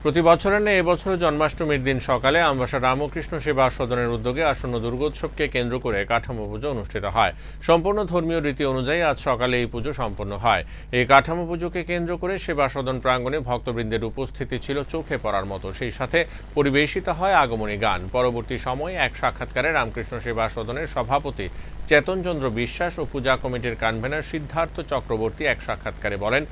প্রতি বছরের ন্যায় এবছরও জন্মাষ্টমীর দিন সকালে আমবাসা রামকৃষ্ণ সেবা সদনের উদ্যোগে আসন্ন দুর্গোৎসবকে কেন্দ্র করে কাঠামো পুজো অনুষ্ঠিত হয়। সম্পূর্ণ ধর্মীয় রীতি অনুযায়ী আজ সকালে এই পুজো সম্পন্ন হয়। এই কাঠামো পুজোকে কেন্দ্র করে সেবা সদন প্রাঙ্গণে ভক্তবৃন্দের উপস্থিতি ছিল চোখে পড়ার মতো। সেই সাথে পরিবেশিত হয় আগমনী গান। পরবর্তী সময়ে এক সাক্ষাৎকারে রামকৃষ্ণ সেবা সদনের সভাপতি চেতনচন্দ্র বিশ্বাস ও পূজা কমিটির কনভেনর সিদ্ধার্থ চক্রবর্তী এক সাক্ষাৎকারে বলেন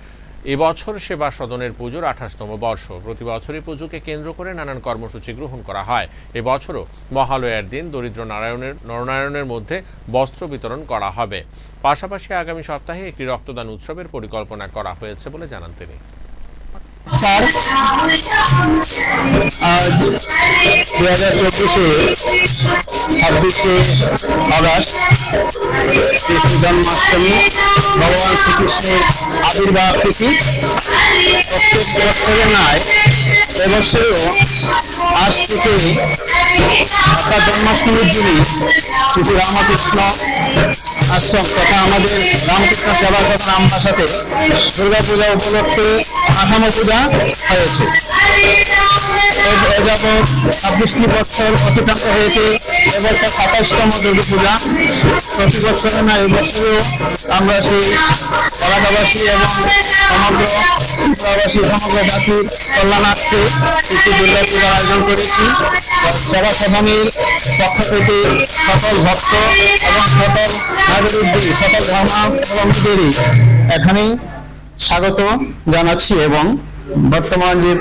এবছর সেবা সদনের পুজোর আঠাশতম বর্ষ। প্রতি বছরই পুজোকে কেন্দ্র করে নানান কর্মসূচি গ্রহণ করা হয়। এবছরও মহালয়ার দিন দরিদ্র নারায়ণের, নরনারায়ণের মধ্যে বস্ত্র বিতরণ করা হবে। পাশাপাশি আগামী সপ্তাহে একটি রক্তদান উৎসবের পরিকল্পনা করা হয়েছে বলে জানান তিনি। আজ দু হাজার চব্বিশে ছাব্বিশে আগস্ট শ্রী জন্মাষ্টমী, ভগবান শ্রীকৃষ্ণের আবির্ভাব তিথি। প্রত্যেক বছরের নয় এবছরেও আজ থেকে অর্থাৎ জন্মাষ্টমীর দিনই শ্রী শ্রী রামকৃষ্ণ আশ্রম তথা আমাদের রামকৃষ্ণ সেবা সদন আমার সাথে দুর্গা পূজা উপলক্ষে কাঠামো পূজা হয়েছে। যাবৎ ছাব্বিশটি বছর অতিক্রান্ত হয়েছে। এবছর সাতাশতম দুর্গা পূজা। প্রতি বছরে না এবছরেও আমরা সেই এলাকাবাসী এবং সমগ্র ত্রিপুরাবাসী সমগ্র জাতির কল্যাণার্থে কিছু দুর্গা পূজার আয়োজন করেছি। সেবা সদনের পক্ষ থেকে সকল ভক্ত এবং সকল নাগরিকদের, সকল ধর্মাবলম্বীদেরই এখানে স্বাগত জানাচ্ছি এবং বর্তমান যে